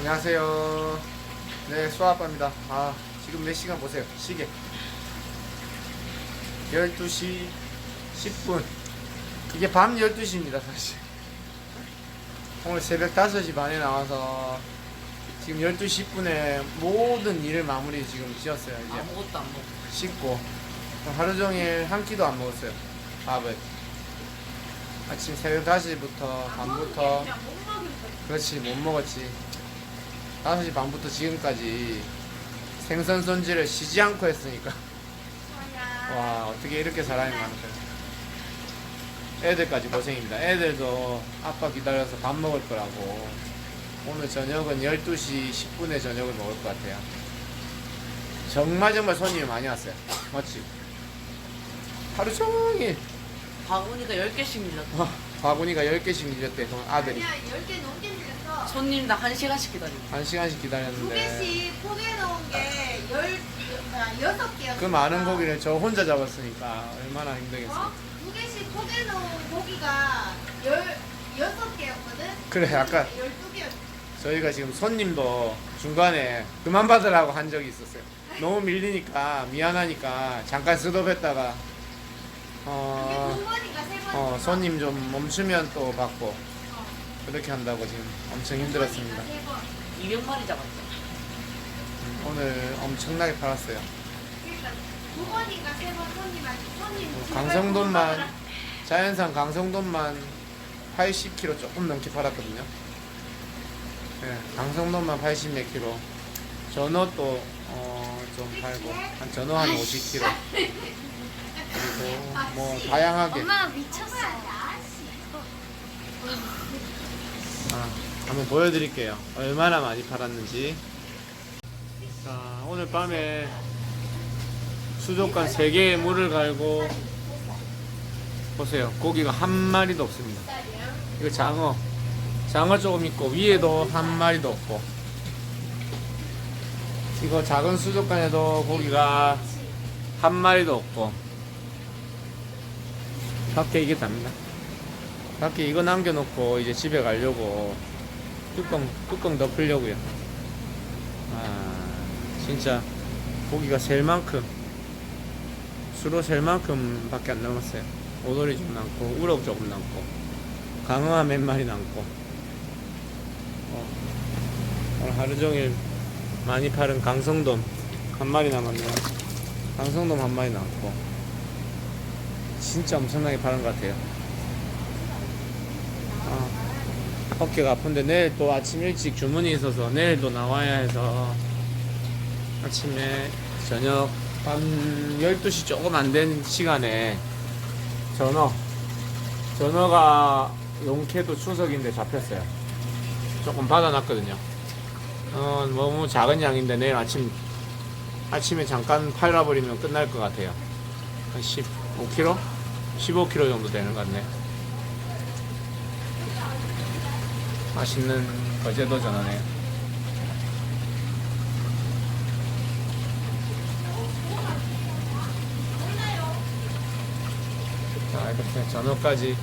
안녕하세요. 네, 수아빠입니다. 아, 지금 몇 시간 보세요. 시계. 12시 10분. 이게 밤 12시입니다, 사실. 오늘 새벽 5시 반에 나와서 지금 12시 10분에 모든 일을 마무리 지금 지었어요. 이제 아무것도 안 먹고 씻고 하루 종일 한 끼도 안 먹었어요. 밥을. 아침 새벽 5시부터 밤부터 그렇지 못 먹었지 5시 반부터 지금까지 생선 손질을 쉬지 않고 했으니까. 와 어떻게 이렇게 사람이 많을까요? 애들까지 고생입니다. 애들도 아빠 기다려서 밥 먹을 거라고. 오늘 저녁은 12시 10분에 저녁을 먹을 것 같아요. 정말 정말 손님이 많이 왔어요. 맞지? 하루 종일. 바구니가 10개씩 밀렸다. 와, 바구니가 10개씩 밀렸대 그 아들이. 아니야, 10개 넘게. 1시간씩 기다리고 한 시간씩 두 기다렸는데 개씩 포개 놓은 게 열, 아, 여섯 개였어. 그 많은 고기를 저 혼자 잡았으니까 얼마나 힘들겠어요 어? 두 개씩 포개 놓은 고기가 열, 여섯 개였거든? 그래, 아까- 열두 개였어. 저희가 지금 손님도 중간에 그만 받으라고 한 적이 있었어요 너무 밀리니까 미안하니까 잠깐 스톱했다가 그게 어, 두 번인가 세 번. 어 손님 좀 멈추면 또 받고 그렇게 한다고 지금 엄청 힘들었습니다 200마리 잡았죠 오늘 엄청나게 팔았어요 그러니까 두 번인가 세 번 손님한테 손님. 뭐 강성돈만 고마워라. 자연산 강성돈만 80kg 조금 넘게 팔았거든요. 네, 강성돈만 80몇 킬로. 전어도 어, 좀 팔고 한 전어 한 50kg. 그리고 뭐 다양하게 엄마 미쳤어. 아, 한번 보여드릴게요. 얼마나 많이 팔았는지. 자, 오늘 밤에 수족관 3개의 물을 갈고 보세요. 고기가 한 마리도 없습니다. 이거 장어. 장어 조금 있고 위에도 한 마리도 없고. 이거 작은 수족관에도 고기가 한 마리도 없고. 밖에 이게 답니다. 밖에 이거 남겨놓고 이제 집에 가려고 뚜껑 뚜껑 덮으려고요. 아 진짜 고기가 셀 만큼 수로 셀 만큼 밖에 안 남았어요. 오돌이 좀 남고 우럭 조금 남고 강어가 몇 마리 남고 어, 오늘 하루 종일 많이 팔은 강성돔 한 마리 남았네요. 강성돔 한 마리 남고 진짜 엄청나게 파는 것 같아요. 아, 어깨가 아픈데 내일 또 아침 일찍 주문이 있어서 내일도 나와야 해서 아침에 저녁 밤 12시 조금 안 된 시간에 전어 전어가 용케도 추석인데 잡혔어요. 조금 받아놨거든요. 어, 너무 작은 양인데 내일 아침 아침에 잠깐 팔아버리면 끝날 것 같아요. 한 15kg? 15kg 정도 되는 것 같네 맛있는 거제도 전어네요. 자, 이렇게 전어까지.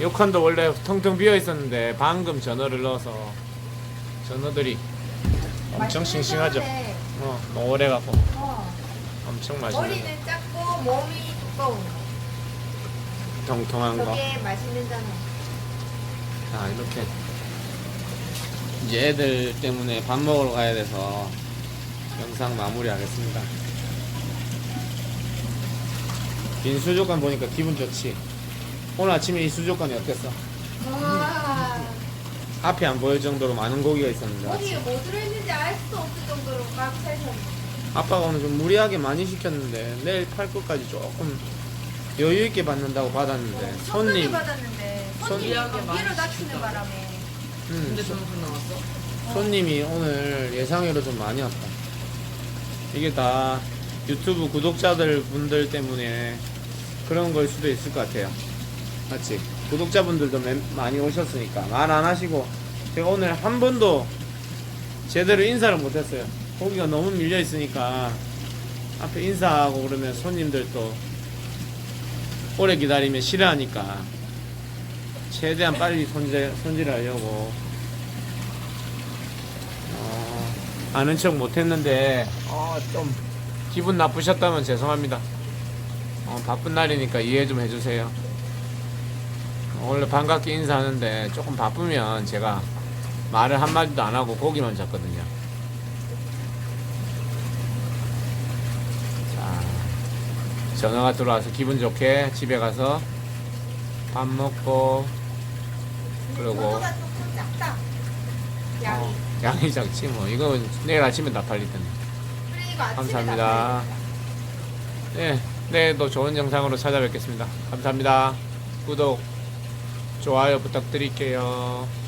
이 칸도 원래 텅텅 비어 있었는데 방금 전어를 넣어서 전어들이 엄청 싱싱하죠. 어, 오래 갖고 어. 엄청 맛있는 거. 머리는 작고 몸이 두꺼운. 통통한 거. 맛있는 전어. 자, 이렇게 이제 애들 때문에 밥 먹으러 가야 돼서 영상 마무리하겠습니다. 빈 수족관 보니까 기분 좋지. 오늘 아침에 이 수족관이 어땠어? 와. 앞이 안 보일 정도로 많은 고기가 있었는데 어디에 아침. 뭐 들어있는지 알 수도 없을 정도로 막 살살. 아빠가 오늘 좀 무리하게 많이 시켰는데 내일 팔 것까지 조금 여유 있게 받는다고 받았는데 손님 손님 받았는데 손- 많이 감기로 다치는 시켰다고. 바람에 음, 근데 점수 나왔어? 손님이 오늘 예상외로 좀 많이 왔다. 이게 다 유튜브 구독자들 분들 때문에 그런 걸 수도 있을 것 같아요. 맞지? 구독자분들도 맨- 많이 오셨으니까 말 안 하시고 제가 오늘 한 번도 제대로 인사를 못 했어요. 고기가 너무 밀려 있으니까 앞에 인사하고 그러면 손님들도 오래 기다리면 싫어하니까 최대한 빨리 손질, 손질하려고 아는 척 못했는데 어, 좀 기분 나쁘셨다면 죄송합니다. 어, 바쁜 날이니까 이해 좀 해주세요. 원래 반갑게 인사하는데 조금 바쁘면 제가 말을 한마디도 안 하고 고기만 잡거든요. 자, 전화가 들어와서 기분 좋게 집에 가서 밥 먹고 그리고 저거가 조금 작다. 양이. 어, 양이 작지 뭐 이건 내일 아침에 다 팔릴 텐데. 아침에 감사합니다. 네, 내일도 좋은 영상으로 찾아뵙겠습니다. 감사합니다. 구독, 좋아요 부탁드릴게요.